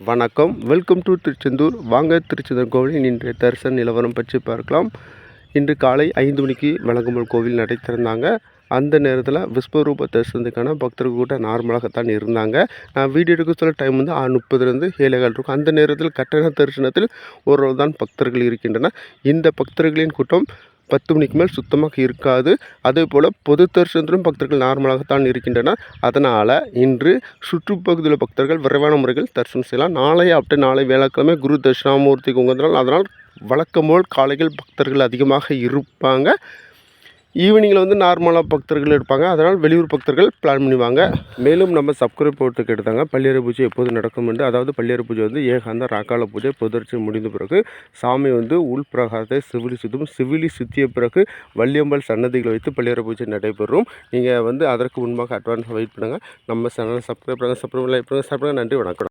வணக்கம். Welcome to Tiruchendur. வாங்க திருச்செந்தூர் கோவிலின் இன்றைய தரிசன நிலவரம் பற்றி பார்க்கலாம். இன்று காலை ஐந்து மணிக்கு வழங்குமல் கோவில் நடை திறந்தாங்க. அந்த நேரத்தில் விஸ்வரூப தரிசனத்துக்கான பக்தர்கள் கூட நார்மலாகத்தான் இருந்தாங்க. நான் வீடியோ எடுக்க சொல்ல டைம் வந்து ஆறு முப்பதுலேருந்து ஏழைகள் இருக்கும். அந்த நேரத்தில் கட்டண தரிசனத்தில் ஒரு தான் பக்தர்கள் இருக்கின்றன இந்த பக்தர்களின் கூட்டம் பத்து மணிக்கு மேல் சுத்தமாக இருக்காது. அதே போல் பொது தரிசனத்திலும் பக்தர்கள் நார்மலாகத்தான் இருக்கின்றனர். அதனால் இன்று சுற்றுப்பகுதியில் பக்தர்கள் விரைவான முறையில் தரிசனம் செய்யலாம். நாளை அப்படி நாளை வேளாக்கிழமை குரு தட்சிணாமூர்த்திக்கு உகந்தனால் அதனால் வழக்கம் போல் காலைகள் பக்தர்கள் அதிகமாக இருப்பாங்க. ஈவினிங்கில் வந்து நார்மலாக பக்தர்கள் இருப்பாங்க. அதனால் வெளியூர் பக்தர்கள் பிளான் பண்ணுவாங்க. மேலும் நம்ம சப்ஸ்கிரைப் போட்டு கேட்டுதாங்க. பள்ளியறை பூஜை எப்போது நடக்கும் என்று. அதாவது பள்ளியறை பூஜை வந்து ஏகாந்த ராக்கால பூஜை புதர்ச்சி முடிந்த பிறகு சாமி வந்து உள் பிரகாரத்தை சிவிலி சுத்தும். சிவிலி சுற்றிய பிறகு வள்ளியம்பல் சன்னதிகளை வைத்து பள்ளியறை பூஜை நடைபெறும். நீங்கள் வந்து அதற்கு முன்பாக அட்வான்ஸ் வெயிட் பண்ணுங்கள் நம்ம சேனலை சப்ஸ்கிரைப் பண்ணுங்கள் சப்ஸ்கிரைப் லைக் பண்ணுங்கள் சப்ஸ்கிரைப் நன்றி வணக்கம்.